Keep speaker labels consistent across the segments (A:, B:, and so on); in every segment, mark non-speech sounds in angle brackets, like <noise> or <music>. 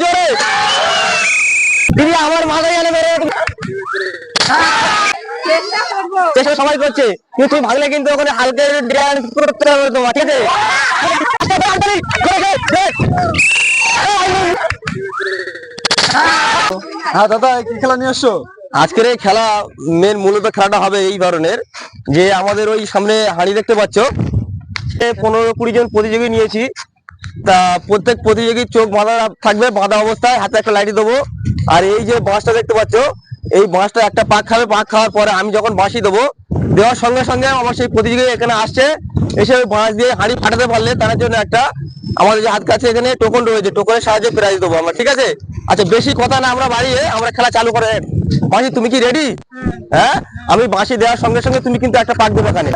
A: জোরে আমার মাথায় জানে মেরে
B: চেষ্টা
A: সবাই করছে। কিন্তু তুমি ভাগলে কিন্তু ওখানে হালকা ড্যান্স করতে হবে তোমার ঠিক আছে?
C: হ্যাঁ দাদা কি খেলা নিয়ে আসছো?
A: আজকের এই খেলা মেন মূলত খেলাটা হবে এই ধরনের যে আমাদের ওই সামনে হাঁড়ি দেখতে পাচ্ছ। পনেরো কুড়ি জন প্রতিযোগী নিয়েছি। তা প্রত্যেক প্রতিযোগীর চোখ বাঁধা থাকবে, বাঁধা অবস্থায় হাতে একটা লাইট দেবো। আর এই যে বাঁশটা দেখতে পাচ্ছ, এই বাঁশটা একটা পাক খাবে, পাক খাওয়ার পরে আমি যখন বাঁশি দেবো, দেওয়ার সঙ্গে সঙ্গে আমার সেই প্রতিযোগী এখানে আসছে। এসে ওই বাঁশ দিয়ে হাঁড়ি ফাটাতে পারলে তার জন্য একটা আমাদের যে হাত কাছে এখানে টোকন রয়েছে, টোকনের সাহায্যে প্রাইজ দেবো আমরা, ঠিক আছে? আচ্ছা বেশি কথা না, আমরা বাড়িয়ে আমরা খেলা চালু করে বাঁশি, তুমি কি রেডি হ্যাঁ? আমি বাঁশি দেওয়ার সঙ্গে সঙ্গে তুমি কিন্তু একটা পাক দেবো এখানে।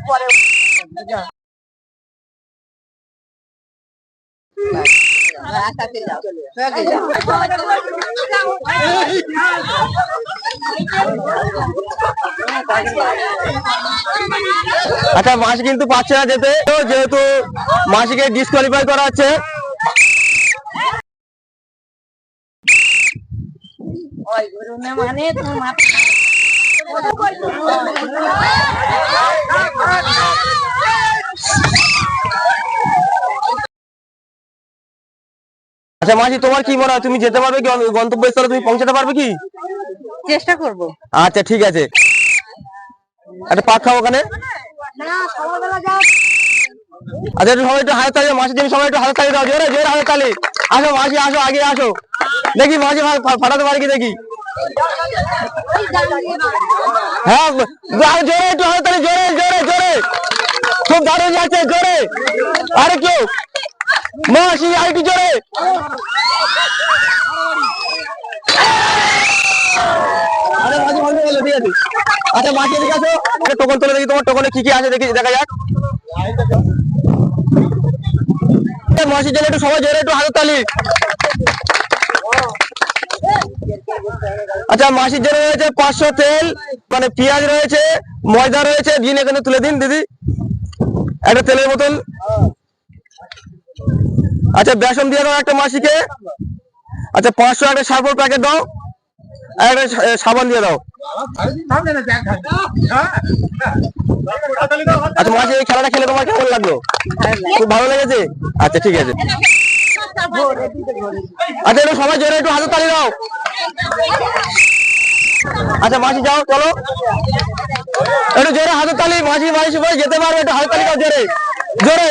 A: আচ্ছা মাসি কিন্তু পাচ্ছে না যেতে। যেহেতু মাসিকে ডিসকোয়ালিফাই করা হচ্ছে।
B: মানে
A: আচ্ছা মাসি তোমার কি মনে হয় তুমি যেতে পারবে কি? গন্তব্যস্থলে তুমি পৌঁছাতে পারবে কি?
B: চেষ্টা করব।
A: আচ্ছা ঠিক আছে। একটা পাক খাও ওখানে। আচ্ছা সবাই একটু হাতে তালি দাও, মাসির সবাই একটু হাতে তালি দাও। জোরে জোরে হাতে তালি। আসো মাসি আসো আগে আসো। দেখি মাসি ফাটাতে পারি কি দেখি? হ্যাঁ জোরে একটু হাতে তালি জোরে জোরে জোরে। খুব দারুণ যাচ্ছে জোরে। আরে কেউ মাসি আর একটু জোরে। আচ্ছা মাসি এদিকে আসো। টোকন তুলে দেখি তোমার টোকনে কি কি আছে দেখি দেখা যাক। মাসির জন্য একটু সবাই জোরে একটু হাতের তালি। আচ্ছা মাসির জন্য রয়েছে পাঁচশো তেল মানে পেঁয়াজ রয়েছে ময়দা রয়েছে। দিন এখানে তুলে দিন দিদি। একটা তেলের বোতল। আচ্ছা বেসন দিয়ে দাও একটা মাসিকে। আচ্ছা পাঁচশো একটা সার্ফর প্যাকেট দাও। একটা সাবান দিয়ে দাও। আচ্ছা মাসি, এই খেলাটা খেলে তোমার কেমন লাগল? খুব ভালো লেগেছে? আচ্ছা ঠিক আছে। আচ্ছা একটু সবাই জোরে একটু হাতে তালি দাও। আচ্ছা মাসি, যাও, চলো। একটু জোরে হাতে তালি, মাসি মাসি, সবাই যেতে পারবে, একটু হাতে তালি দাও জোরে। জোরে।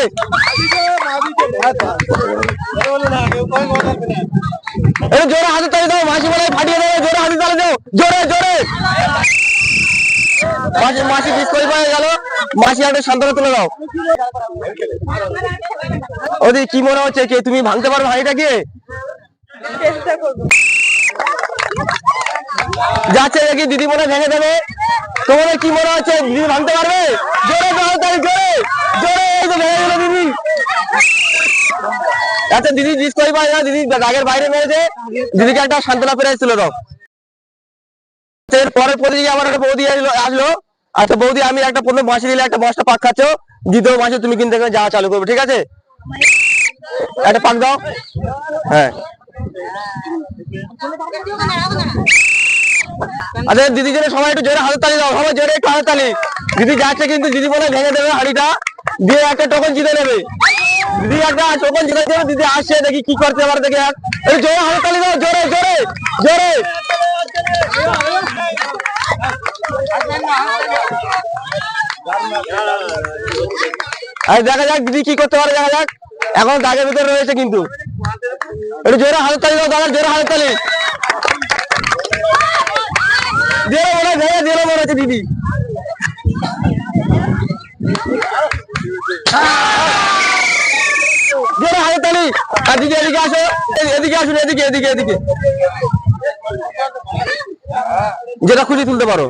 A: জোরে হাতে তালি দাও, মাসি বলে ফাটিয়ে জোরে হাতে তালি দাও, জোরে জোরে। মাসি মাসি হয়ে গেল, মাসি তুলে দাও। কি মনে হচ্ছে কে? তুমি ভাঙতে পারবে হাঁড়িটা গিয়ে যাচ্ছে দেখি দিদি মনে ভেঙে দেবে। তোমাদের কি মনে হচ্ছে? দিদি ভাঙতে পারবে? জোরে দাও তাই জোরে এই তো ভেঙে গেল দিদি আচ্ছা দিদি ডিসকোয়ালিফাই না, দিদি রাগের বাইরে মেরেছে। দিদিকে একটা প্রাইজ তুলে দাও। এর পরের প্রতিযোগী আমার একটা বৌদি আসলো আচ্ছা বৌদি, আমি একটা প্রথম বাঁশি দিলে একটা বাঁশটা পাক খাচ্ছ। দ্বিতীয় বাঁশে তুমি কিন্তু এখানে যাওয়া চালু করবে, ঠিক আছে? একটা পাক দাও। হ্যাঁ। আচ্ছা দিদির জন্য সবাই একটু জোরে হাতে তালি দাও, সবাই জোরে একটু হাতে তালি। দিদি যাচ্ছে কিন্তু, দিদি বলে ভেঙে দেবে হাড়িটা। দিয়ে একটা টোকন জিতে নেবে। দিদি একটা জিতে দেবে দিদি আসছে দেখি কি করতে পারে দেখি জোরে হাতে তালি দাও, জোরে জোরে জোরে। দেখা যাক দিদি কি করতে পারে, দেখা যাক। এখন দাগের ভিতরে রয়েছে কিন্তু। একটু জোরে হাতে তালি দাও, দাদা, জোরে হাতে তালি। মনে মনে হচ্ছে দিদি। জোরে হাতে তালি। দিদি এদিকে আসো। এদিকে আসুন এদিকে এদিকে এদিকে। যেটা খুশি তুলতে পারো।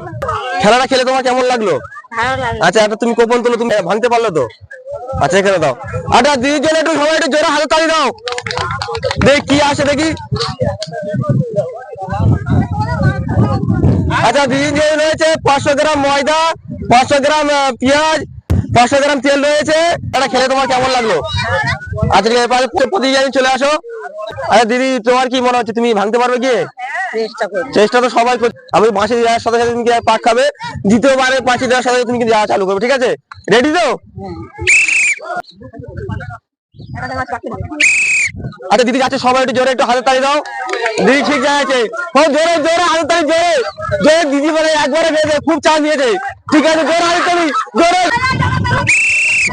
A: খেলাটা খেলে তোমার কেমন লাগল? আচ্ছা এটা তুমি কোপন তুলো তুমি ভাঙতে পারল তো? আচ্ছা এখানে দাও। আচ্ছা দিদির জন্য একটু সবাই একটু জোরে হাতে তালি দাও। দেখি কি আসে দেখি। আচ্ছা দিদির জন্য রয়েছে। পাঁচশো গ্রাম ময়দা পাঁচশো গ্রাম পেঁয়াজ পাঁচশো গ্রাম তেল রয়েছে। এটা খেলে তোমার কেমন লাগল? আচ্ছা ঠিক আছে এবার প্রতিযোগী চলে আসো। আচ্ছা দিদি তোমার কি মনে হচ্ছে? তুমি ভাঙতে পারবে কি?
B: চেষ্টা
A: তো সবাই আমি বাঁশি দেওয়ার সাথে সাথে তুমি পাক খাবে? দ্বিতীয়বারে বাঁশি দেওয়ার সাথে তুমি দেওয়া চালু করবে ঠিক আছে? রেডি তো? আচ্ছা দিদি যাচ্ছে সবাই একটু জোরে একটু হাতের তালি দাও। দিদি ঠিক আছে। ও জোরে জোরে হাতের তালি জোরে। জোরে দিদি বলে একবারে খুব চাপ নিয়েছে। ঠিক আছে জোরে হাতের তালি জোরে।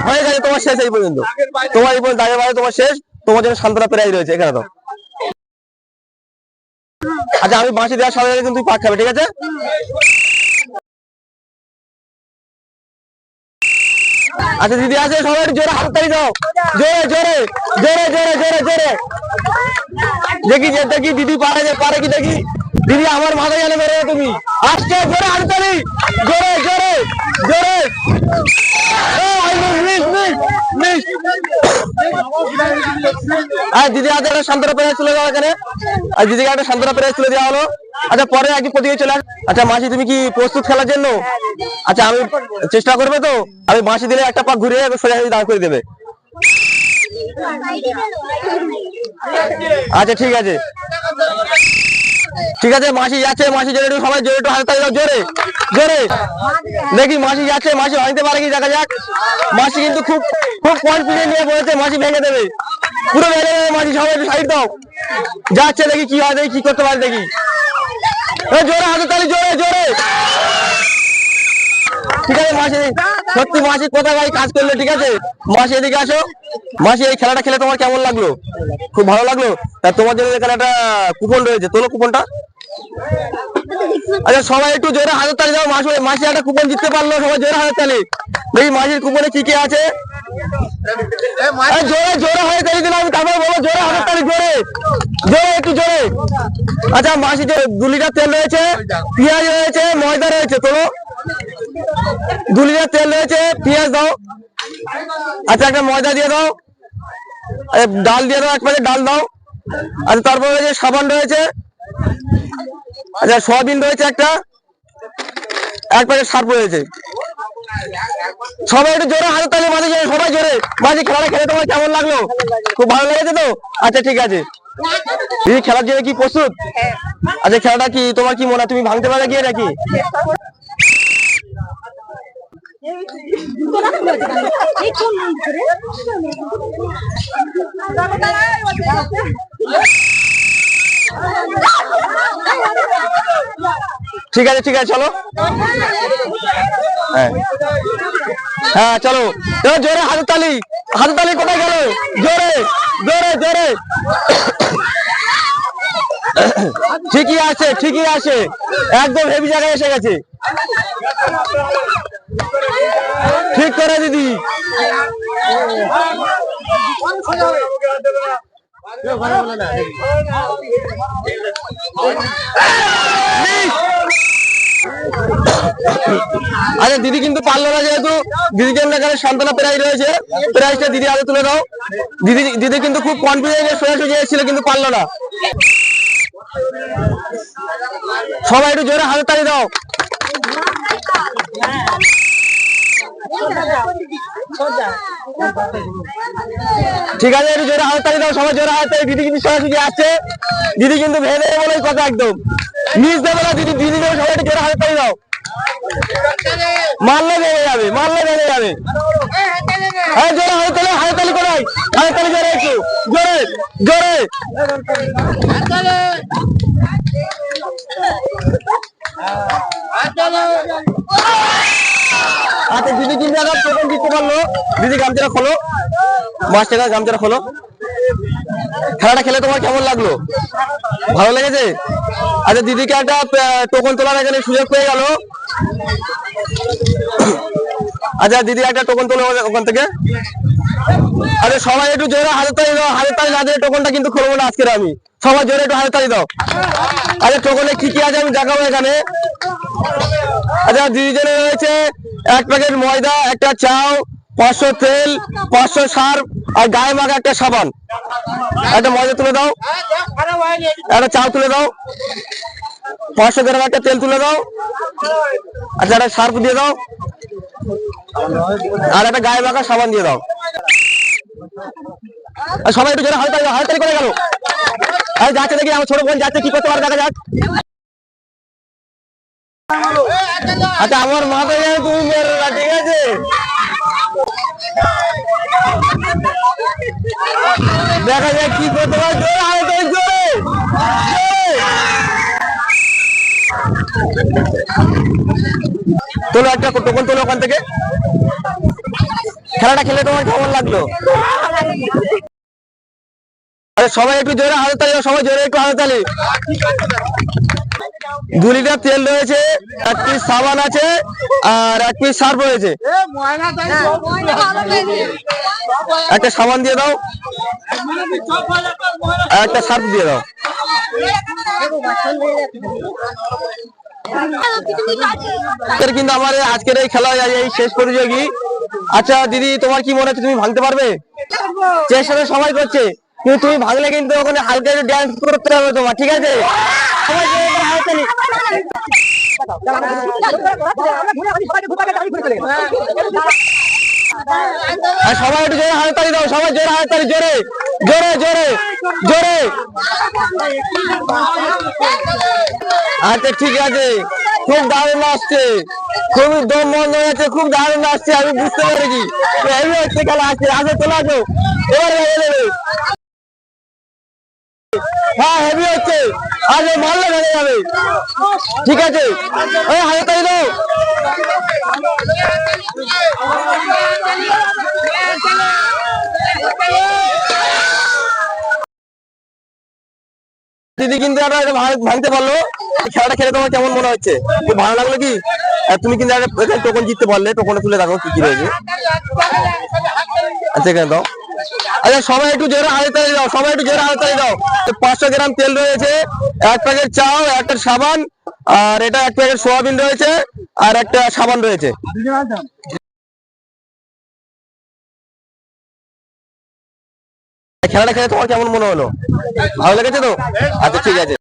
A: হয়ে গেছে তোমার শেষ এই পর্যন্ত। তোমার এই পর্যন্ত দাঁড়িয়ে বাড়ি তোমার শেষ তোমার জন্য সান্ত্বনা প্রাইজ রয়েছে এখানে তো। আচ্ছা আমি বাঁশি দেওয়ার সাথে সাথে কিন্তু পাক খাবে ঠিক আছে? আচ্ছা দিদি আছে সবাই জোরে হাত তালি দাও। জোরে জোরে জোরে জোরে জোরে জোরে। দেখি যে দেখি দিদি পারে যে পারে কি দেখি। দিদি, আমার মাথায় জানে বেরো তুমি। আসছে জোরে হাত তালি জোরে জোরে জোরে। আর দিদি হাতে একটা শান্তরা প্রাইজ তুলে দাও এখানে। আর দিদিকে একটা শান্তরা প্রাইজ তুলে দেওয়া হলো। আচ্ছা পরে একই প্রতিযোগী চলে আচ্ছা মাসি, তুমি কি প্রস্তুত খেলার জন্য? আচ্ছা আমি চেষ্টা করবে তো। আমি মাসি দিলে একটা পাক ঘুরে সোজা দাঁড় করে দেবে। আচ্ছা ঠিক আছে। ঠিক আছে, মাসি যাচ্ছে, মাসি জোরে সবাই জোরে একটু হাতে দাও, জোরে জোরে। দেখি মাসি যাচ্ছে, মাসি ভাঙতে পারে কি, দেখা যাক। মাসি কিন্তু খুব খুব কনফিডেন্ট নিয়ে বলেছে, মাসি ভেঙে দেবে। পুরো ভেঙে দেবে মাসি, সবাই একটু সাইড দাও। যাচ্ছে দেখি কি হয়, দেখি কি করতে পারে, দেখি। জোরে হাতে তালি, জোরে জোরে। ঠিক আছে মাসি? সত্যি মাসি কোথায় ভাই কাজ করল ঠিক আছে? মাসি এদিকে আসো। মাসি এই খেলাটা খেলে তোমার কেমন লাগল? খুব ভালো লাগল? তা তোমার জন্য এখানে একটা কুপন রয়েছে। তোলো কুপনটা আচ্ছা সবাই একটু জোরে হাতের তালি দাও। মাসি মাসি একটা কুপন জিততে পারল সবাই জোরে হাজার তালি। দেখি মাসির কুপনে কি কি আছে। জোরে জোরে হয়ে তালি দিলাম। তারপর বলো জোরে হাজার তালি জোরে। জোরে একটু জোরে। আচ্ছা মাসি যে দু লিটার তেল রয়েছে পেঁয়াজ রয়েছে ময়দা রয়েছে তোলো। দু লিটার তেল রয়েছে, পেঁয়াজ দাও। আচ্ছা একটা ময়দা দিয়ে দাও। ডাল দিয়ে দাও এক প্যাকেট ডাল দাও। আচ্ছা তারপর রয়েছে সাবান রয়েছে। আচ্ছা সয়াবিন রয়েছে একটা। এক প্যাকেট সার্ফ রয়েছে। সবাই একটু জোরে হাতে তালি মাঝে সবাই জোরে। মাঝে খেলাটা খেলে তোমার কেমন লাগল? খুব ভালো লেগেছে তো? আচ্ছা ঠিক আছে। দিদি, খেলার জন্য কি প্রস্তুত? আচ্ছা খেলাটা কি, তোমার কি মনে হয়, তুমি ভাঙতে পারবে গিয়ে নাকি? ঠিক আছে ঠিক আছে, চলো। হ্যাঁ। হ্যাঁ চলো। জোরে হাতের তালি হাতের তালি কোথায় গেল? জোরে জোরে জোরে। <coughs> ঠিকই আছে ঠিকই আছে। একদম হেভি জায়গায় এসে গেছে। ঠিক করে দিদি। আচ্ছা দিদি কিন্তু পারল না যেহেতু। জন্য এখানে সান্ত্বনা প্রাইজ রয়েছে। প্রাইজটা দিদি হাতে তুলে দাও। দিদি দিদি কিন্তু খুব কনফিডেন্ট সোজাসুজি এসেছিল, কিন্তু পারল না। সবাই একটু জোরে হাতে তালি দাও। ঠিক আছে, একটু জোরে হাতে তালি দাও, সবাই জোরে হাতে দিদি কিন্তু সোজাসুজি আসছে। দিদি কিন্তু ভেবে বলে কথা একদম। মিস দেবে না, দিদি দিদি দেবে, সবাই একটু জোরে হাতে তালি দাও। মারলে ভেঙে যাবে, মারলে ভেঙে যাবে। হ্যাঁ জোরে জোরে একটু। জোরে জোরে। আচ্ছা দিদি কিন্তু টোকন দিতে পারল। দিদি গামছাটা খোলো। মাস টাকা গামছাটা খোলো। খেলাটা খেলে তোমার কেমন লাগল? ভালো লেগেছে? আচ্ছা দিদিকে একটা টোকন তোলার এখানে সুযোগ পেয়ে গেল। আচ্ছা দিদি, একটা টোকন তোলো ওখান থেকে। আরে, সবাই একটু জোরে হাতে তালি দাও, হাতে তালি না দিলে টোকনটা কিন্তু খুলবো না আজকের আমি। সবাই জোরে একটু হাতে তালি দাও। আচ্ছা টোকনে কি কি আছে আমি দেখাবো এখানে। আচ্ছা দিদি জন্য রয়েছে, এক প্যাকেট ময়দা, একটা চাও, পাঁচশো তেল, পাঁচশো সার আর গায়ে মাখা একটা সাবান। একটা ময়দা তুলে দাও। একটা চাও তুলে দাও। পাঁচশো গ্রাম একটা তেল তুলে দাও। আচ্ছা একটা সার্ফ দিয়ে দাও। আর একটা গায়ে মাখা সাবান দিয়ে দাও। সবাই একটু জোরে হালতালি হালতালি করে গেল। আর যাচ্ছে দেখি, আমার ছোট বোন যাচ্ছে, কি করতে পারে দেখা যাক। আচ্ছা আমার মাথায় যেন তুমি মেরো না, ঠিক আছে? দেখা যাক কি করতে পারে। জোরে হালতালি জোরে। তোলো একটা টোকন, তোলো ওখান থেকে। খেলাটা খেলে তোমার কেমন লাগল? আরে সবাই একটু জোরে হাততালি সবাই জোরে একটু হাততালি। দু লিটার তেল রয়েছে, এক পিস সাবান আছে, আর এক পিস সার্ফ রয়েছে। একটা সাবান দিয়ে দাও একটা সার্ফ দিয়ে দাও। কিন্তু আমার আজকের এই খেলা, এই শেষ প্রতিযোগী। আচ্ছা দিদি, তোমার কি মনে হচ্ছে তুমি ভাঙতে পারবে? চেষ্টা সবাই করছে। কিন্তু তুমি ভাগলে কিন্তু ওখানে হালকা একটু ড্যান্স করতে হবে তোমার, ঠিক আছে? সবাই একটু জোরে হাততালি দাও, সবাই জোরে হাততালি, জোরে। জোরে জোরে জোরে। আচ্ছা ঠিক আছে। খুব দারুণ আসছে। খুব দম বন্ধ হয়ে যাচ্ছে, খুব দারুণ আসছে, আমি বুঝতে পেরেছি। হেভি হচ্ছে খেলা আসছে আসো চলে আসো। এবার হ্যাঁ হেভি হচ্ছে। আর মারলে ভেঙে যাবে। ঠিক আছে। ওই হাততালি দাও। দিদি কিন্তু একটা ভাঙতে পারল। খেলাটা খেলে তোমার কেমন মনে হচ্ছে? ভালো লাগল কি? তুমি কিন্তু একটা টোকন জিততে পারলে টোকনে তুলে দেখো কি কি রয়েছে। আচ্ছা এখানে দাও। আচ্ছা সবাই একটু জোরে হাতে দাও, সবাই একটু জোরে হাতে দাও। পাঁচশো গ্রাম তেল রয়েছে, এক প্যাকেট চাও একটা সাবান, আর এটা এক প্যাকেট সোয়াবিন রয়েছে, আর একটা সাবান রয়েছে। খেলাটা খেলে তোমার কেমন মনে হলো? ভালো লেগেছে তো? আচ্ছা ঠিক আছে।